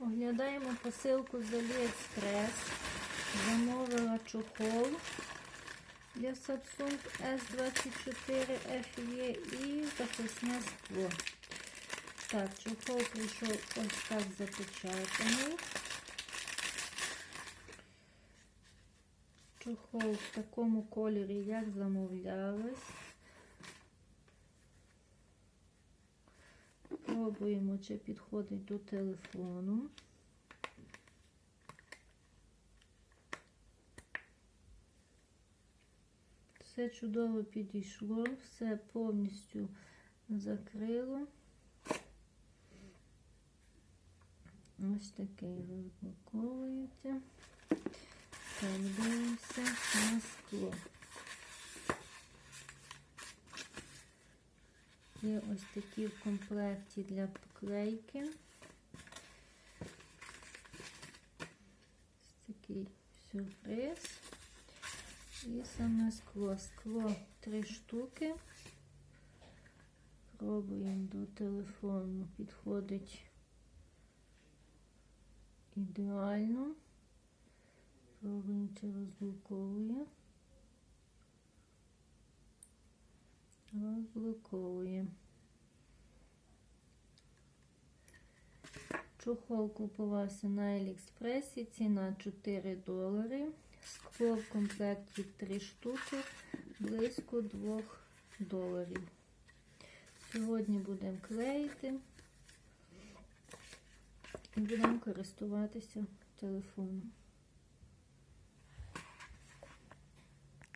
Оглядаємо посилку з AliExpress. Замовила чохол для Samsung S24 FE і захисне скло. Так, чохол прийшов ось так запечатаний. Чохол в такому кольорі, як замовлялось. Пробуємо, чи підходить до телефону. Все чудово підійшло, все повністю закрило. Ось такий розблоковується. Так, дивимося на скло. Є ось такі в комплекті для поклейки. Ось такий сюрприз. І саме скло. Скло три штуки. Пробуємо до телефону. Підходить ідеально. Пробуємо, чи розблоковує. Розблоковує. Чохол купувався на Аліекспресі, ціна 4 долари. Скло в комплекті 3 штуки, близько 2 доларів. Сьогодні будемо клеїти і будемо користуватися телефоном.